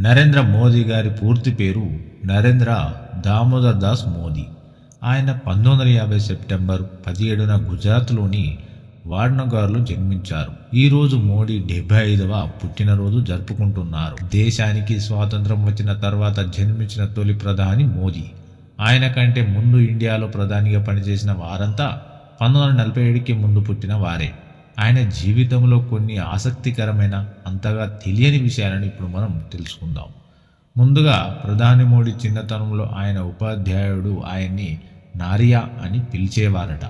నరేంద్ర మోదీ గారి పూర్తి పేరు నరేంద్ర దామోదర్ దాస్ మోదీ. ఆయన పంతొమ్మిది వందల యాభై సెప్టెంబర్ పదిహేడున గుజరాత్లోని వాడ్నగర్లో జన్మించారు. ఈరోజు మోడీ డెబ్బై ఐదవ పుట్టినరోజు జరుపుకుంటున్నారు. దేశానికి స్వాతంత్రం వచ్చిన తర్వాత జన్మించిన తొలి ప్రధాని మోదీ. ఆయన కంటే ముందు ఇండియాలో ప్రధానిగా పనిచేసిన వారంతా పంతొమ్మిది వందల నలభై ఏడుకి ముందు పుట్టిన వారే. ఆయన జీవితంలో కొన్ని ఆసక్తికరమైన అంతగా తెలియని విషయాలను ఇప్పుడు మనం తెలుసుకుందాం. ముందుగా ప్రధాని మోడీ చిన్నతనంలో ఆయన ఉపాధ్యాయుడు ఆయన్ని నారియా అని పిలిచేవారట.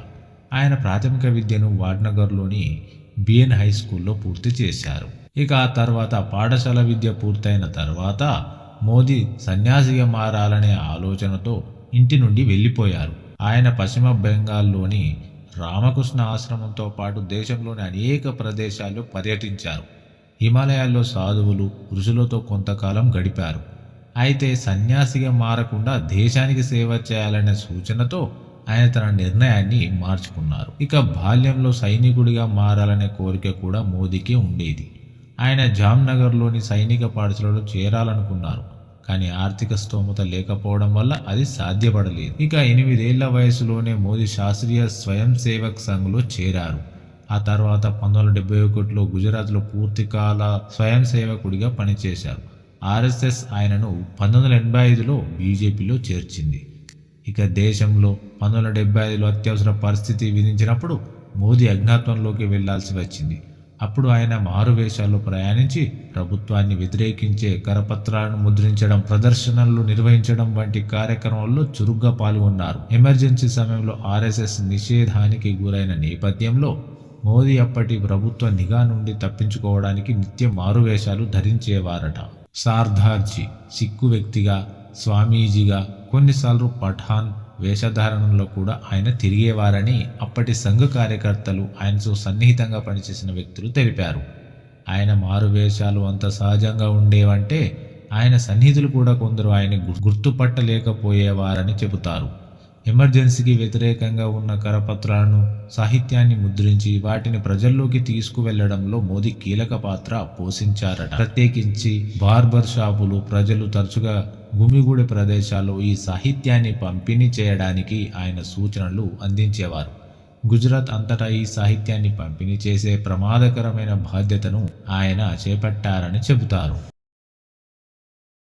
ఆయన ప్రాథమిక విద్యను వాడ్నగర్లోని బిఎన్ హై స్కూల్లో పూర్తి చేశారు. ఇక ఆ తర్వాత పాఠశాల విద్య పూర్తయిన తర్వాత మోదీ సన్యాసిగా మారాలనే ఆలోచనతో ఇంటి నుండి వెళ్ళిపోయారు. ఆయన పశ్చిమ బెంగాల్లోని రామకృష్ణ ఆశ్రమంతో పాటు దేశంలోని అనేక ప్రదేశాల్లో పర్యటించారు. హిమాలయాల్లో సాధువులు ఋషులతో కొంతకాలం గడిపారు. అయితే సన్యాసిగా మారకుండా దేశానికి సేవ చేయాలనే సూచనతో ఆయన తన నిర్ణయాన్ని మార్చుకున్నారు. ఇక బాల్యంలో సైనికుడిగా మారాలనే కోరిక కూడా మోదీకి ఉండేది. ఆయన జామ్నగర్లోని సైనిక పాఠశాలలో చేరాలనుకున్నారు. కానీ ఆర్థిక స్తోమత లేకపోవడం వల్ల అది సాధ్యపడలేదు. ఇక ఎనిమిదేళ్ళ వయసులోనే మోదీ శాస్త్రీయ స్వయం సేవక్ సంఘ్లో చేరారు. ఆ తర్వాత పంతొమ్మిది వందల డెబ్బై ఒకటిలో గుజరాత్లో పూర్తికాల స్వయం సేవకుడిగా పనిచేశారు. ఆర్ఎస్ఎస్ ఆయనను పంతొమ్మిది వందల ఎనభై ఐదులో బీజేపీలో చేర్చింది. ఇక దేశంలో పంతొమ్మిది వందల డెబ్బై ఐదులో అత్యవసర పరిస్థితి విధించినప్పుడు మోదీ అజ్ఞాతంలోకి వెళ్ళాల్సి వచ్చింది. అప్పుడు ఆయన మారువేషాల్లో ప్రయాణించి ప్రభుత్వాన్ని వ్యతిరేకించే కరపత్రాలను ముద్రించడం ప్రదర్శనలు నిర్వహించడం వంటి కార్యక్రమాల్లో చురుగ్గా పాల్గొన్నారు. ఎమర్జెన్సీ సమయంలో ఆర్ఎస్ఎస్ నిషేధానికి గురైన నేపథ్యంలో మోదీ అప్పటి ప్రభుత్వ నిఘా నుండి తప్పించుకోవడానికి నిత్యం మారువేషాలు ధరించేవారట. సార్దార్జీ సిక్కు వ్యక్తిగా స్వామీజీగా కొన్నిసార్లు పఠాన్ వేషధారణలో కూడా ఆయన తిరిగేవారని అప్పటి సంఘ కార్యకర్తలు ఆయనతో సన్నిహితంగా పనిచేసిన వ్యక్తులు తెలిపారు. ఆయన మారువేషాలు అంత సహజంగా ఉండేవంటే ఆయన సన్నిహితులు కూడా కొందరు ఆయన గుర్తుపట్టలేకపోయేవారని చెబుతారు. ఎమర్జెన్సీకి వ్యతిరేకంగా ఉన్న కరపత్రాలను సాహిత్యాన్ని ముద్రించి వాటిని ప్రజల్లోకి తీసుకువెళ్ళడంలో మోదీ కీలక పాత్ర పోషించారట. ప్రత్యేకించి బార్బర్ షాపులు ప్రజలు తరచుగా గుమిగూడి ప్రదేశాల్లో ఈ సాహిత్యాన్ని పంపిణీ చేయడానికి ఆయన సూచనలు అందించేవారు. గుజరాత్ అంతటా ఈ సాహిత్యాన్ని పంపిణీ చేసే ప్రమాదకరమైన బాధ్యతను ఆయన చేపట్టారని చెబుతారు.